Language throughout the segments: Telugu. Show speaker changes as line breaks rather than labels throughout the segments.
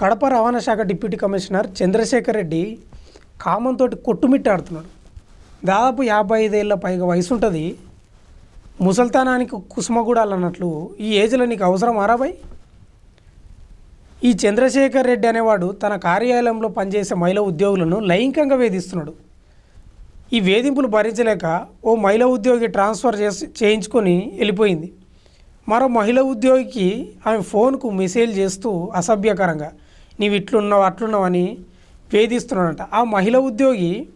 కడప రవాణా శాఖ డిప్యూటీ కమిషనర్ చంద్రశేఖర్ రెడ్డి కామంతోటి కొట్టుమిట్టాడుతున్నాడు. దాదాపు యాభై ఐదేళ్ళ పైగా వయసు ఉంటుంది ముసల్తానానికి కుసుమగూడాలు అన్నట్లు ఈ ఏజ్లో నీకు అవసరం ఆరాబాయ్ ఈ చంద్రశేఖర్ రెడ్డి అనేవాడు తన కార్యాలయంలో పనిచేసే మహిళా ఉద్యోగులను లైంగికంగా వేధిస్తున్నాడు. ఈ వేధింపులు భరించలేక ఓ మహిళా ఉద్యోగి ట్రాన్స్ఫర్ చేసి చేయించుకొని వెళ్ళిపోయింది. మరో మహిళా ఉద్యోగికి ఆమె ఫోన్కు మెసేజ్ చేస్తూ అసభ్యకరంగా నీవు ఇట్లున్నావు అట్లున్నావని వేధిస్తున్నాడంట. ఆ మహిళ ఉద్యోగి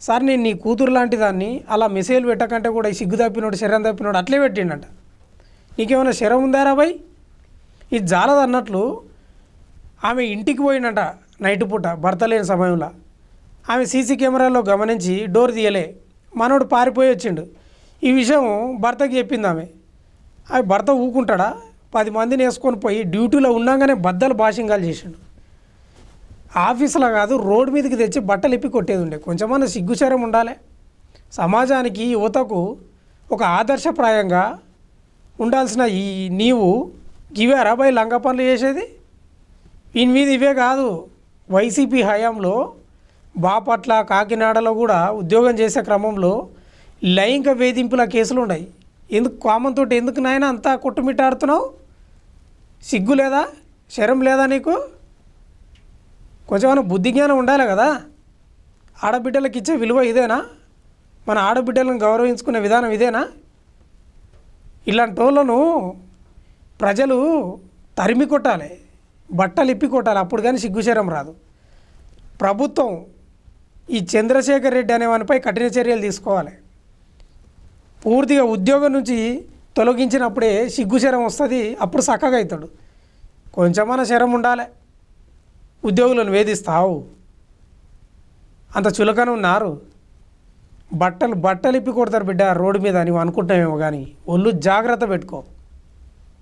సార్ నేను నీ కూతురు లాంటి దాన్ని అలా మెసేజ్ పెట్టకంటే కూడా ఈ సిగ్గు తప్పినోడు శరం తప్పినోడు అట్లే పెట్టిండట. నీకేమైనా శరం ఉందారా బాయ్? ఇది జాలదు అన్నట్లు ఆమె ఇంటికి పోయినట నైట్ పూట భర్త లేని సమయంలో. ఆమె సీసీ కెమెరాలో గమనించి డోర్ తీయలే. మనోడు పారిపోయి వచ్చిండు. ఈ విషయం భర్తకి చెప్పింది ఆమె. ఆమె భర్త ఊకుంటాడా? పది మందిని వేసుకొని పోయి డ్యూటీలో ఉన్నాగానే బద్దలు భాషింగాలు చేసిండు. ఆఫీసులో కాదు రోడ్డు మీదకి తెచ్చి బట్టలు ఇప్పి కొట్టేది ఉండే. కొంచెమన్నా సిగ్గుచరం ఉండాలి. సమాజానికి యువతకు ఒక ఆదర్శప్రాయంగా ఉండాల్సిన ఈ నీవు ఇవేరా బై లంగ పనులు చేసేది? వీని మీద ఇవే కాదు. వైసీపీ హయాంలో బాపట్ల కాకినాడలో కూడా ఉద్యోగం చేసే క్రమంలో లైంగిక వేధింపుల కేసులు ఉన్నాయి. ఎందుకు కామంతో ఎందుకు నాయన అంతా కొట్టుమిట్టాడుతున్నావు? సిగ్గు లేదా? శరం లేదా నీకు? కొంచెం బుద్ధి జ్ఞానం ఉండాలి కదా. ఆడబిడ్డలకు ఇచ్చే విలువ ఇదేనా? మన ఆడబిడ్డలను గౌరవించుకునే విధానం ఇదేనా? ఇలాంటి వాళ్ళను ప్రజలు తరిమి కొట్టాలి బట్టలు ఇప్పి కొట్టాలి. అప్పుడు కానీ సిగ్గుశరం రాదు. ప్రభుత్వం ఈ చంద్రశేఖర్ రెడ్డి అనే వానిపై కఠిన చర్యలు తీసుకోవాలి. పూర్తిగా ఉద్యోగం నుంచి తొలగించినప్పుడే సిగ్గుశరం వస్తుంది అప్పుడు చక్కగా అవుతాడు. కొంచెమన్నా శరం ఉండాలి. ఉద్యోగులను వేధిస్తావు. అంత చులకన ఉన్నారు. బట్టలు బట్టలు ఇప్పి కొడతారు బిడ్డ రోడ్డు మీద నువ్వు అనుకుంటున్నావేమో కానీ ఒళ్ళు జాగ్రత్త పెట్టుకో.